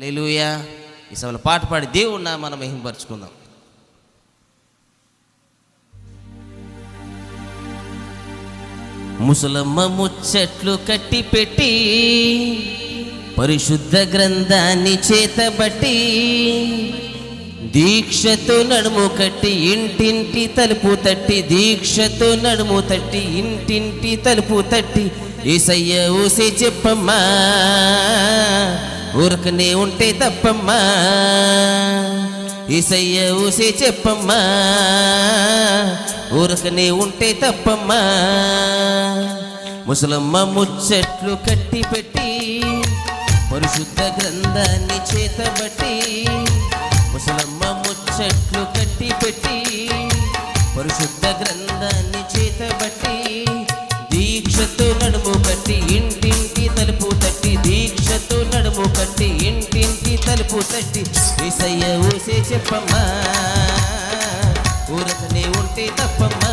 లేలుయా ఈ సభలో పాట పాడి దేవుడు మనం మహింపరుచుకుందాం. ముసలమ్మ ముచ్చట్లు కట్టి పెట్టి పరిశుద్ధ గ్రంథాన్ని చేతబట్టి దీక్షతో నడుము కట్టి ఇంటింటి తలుపు తట్టి దీక్షతో నడుము తట్టి ఇంటింటి తలుపు తట్టి ఏసయ్య ఊసే చెప్పమ్మా. ఊరకనే ఉంటే తప్పమ్మా. ఈసయ్య ఊసి చెప్పమ్మా. ఊరకనే ఉంటే తప్పమ్మా. ముసలమ్మ ముచ్చట్లు కట్టి పెట్టి పరిశుద్ధ గ్రంథాన్ని చేతబట్టి ముసలమ్మ ముచ్చట్లు కట్టి పెట్టి పరిశుద్ధ గ్రంథాన్ని చేతబట్టి దీక్ష కట్టి తట్టి ఏసయ్య ఊసే చెప్పమ్మా. ఊరకనే ఉంటే తప్పమ్మా.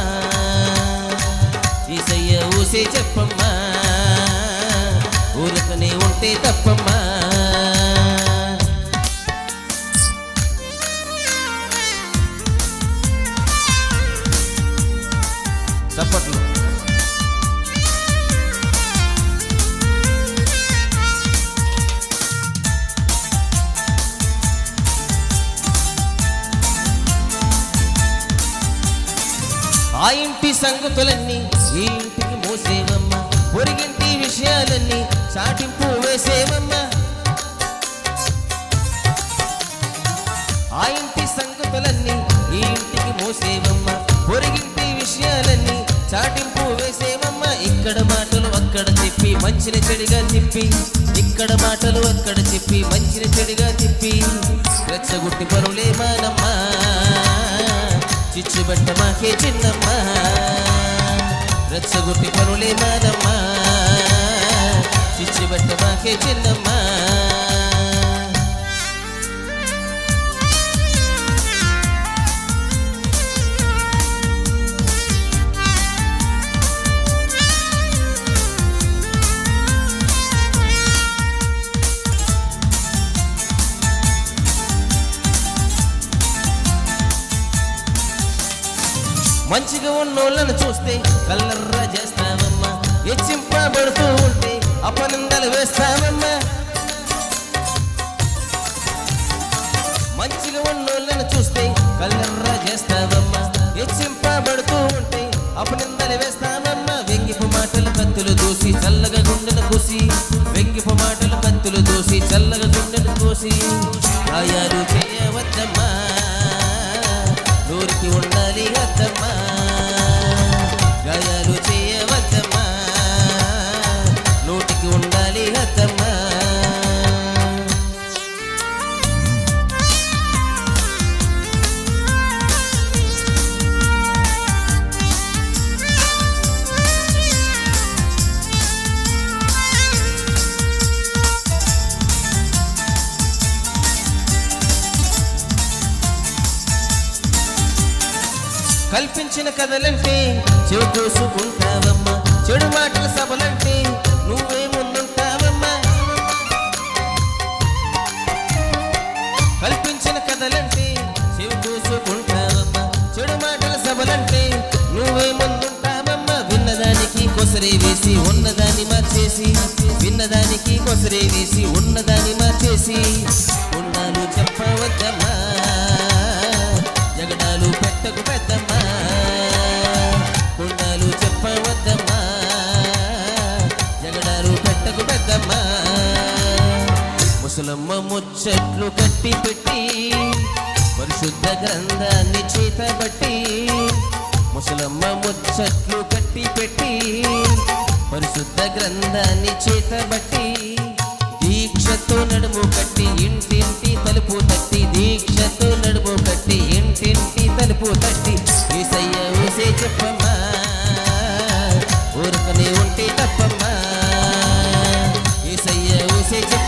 ఈసయ్య ఊసే చెప్పమ్మా. ఊరకనే ఉంటే తప్పమ్మా. ఆ ఇంటి సంగతులన్నీ ఈ ఇంటికి మోసేవమ్మ. పొరిగింటి విషయాలన్నీ చాటింపు వేసేవమ్మ. ఆ ఇంటి సంగతులన్నీ ఈ ఇంటికి మోసేవమ్మ. పొరిగింటి విషయాలన్నీ చాటింపు వేసేవమ్మ. ఇక్కడ మాటలు అక్కడ చెప్పి మంచిని చెడిగా చెప్పి ఇక్కడ మాటలు అక్కడ చెప్పి మంచిని చెడిగా చెప్పి రెచ్చగొట్టి పరులే మానమ్మా చిచ్చు బెట్ట మాకే చిన్నమ్మ రచ్చగొట్టి పనులే మానమ్మా. చిచ్చు బెట్ట మాకే చిన్నమ్మా. మంచిగా ఉన్నోళ్ళను చూస్తే కల్లర్ర చేస్తామమ్మా హెచ్చింపబడుతూ ఉంటే అపనిందలు వేస్తామమ్మా మంచిగా ఉన్నోళ్ళను చూస్తే కల్లర్ర చేస్తామమ్మా హెచ్చింపబడుతూ ఉంటే అపనిందలు వేస్తామమ్మా వెంగిపు మాటలు కత్తులు దూసి చల్లగా గుండెను కూసి. వెంగిపు మాటలు కత్తులు దూసి చల్లగా గుండెను కూసి. గాయాలు చేయవద్దమ్మా నూరికి ఉండాలి అత్తమ్మా గాయాలు చేయవద్దమ్మా. నూటికి ఉండాలి అత్తమ్మ కల్పించిన కథలంటే చెడు చూసుకుంటావమ్మా చెడు మాటల సభలంటే నువ్వే ముందుంటావమ్మా. కల్పించిన కథలంటే చెవి చూసుకుంటావమ్మా చెడు మాటల సభలంటే నువ్వే ముందుంటావమ్మా. విన్నదానికి కొసరే వేసి ఉన్నదాన్ని మార్చేసి విన్నదానికి కొసరే వేసి ఉన్నదాన్ని మార్చేసి. ఉన్నాను చెప్పవద్దమ్మా జగడాలు పెట్టకు పెద్దమ్మా. ముసలమ్మ ముచ్చట్లు కట్టి పెట్టి పరిశుద్ధ గ్రంథాన్ని చేతబట్టి ముసలమ్మ ముచ్చట్లు కట్టి పెట్టి పరిశుద్ధ గ్రంథాన్ని చేతబట్టి దీక్షతో నడుము కట్టి ఇంటింటి తలుపు తట్టి దీక్షతో నడుము కట్టి ఇంటింటి తలుపు తట్టి ఈసయ్య ఊసే చెప్పమ్మా ఊరుకనే ఉంటే తప్పమ్మా ఈసయ్య ఊసే చెప్ప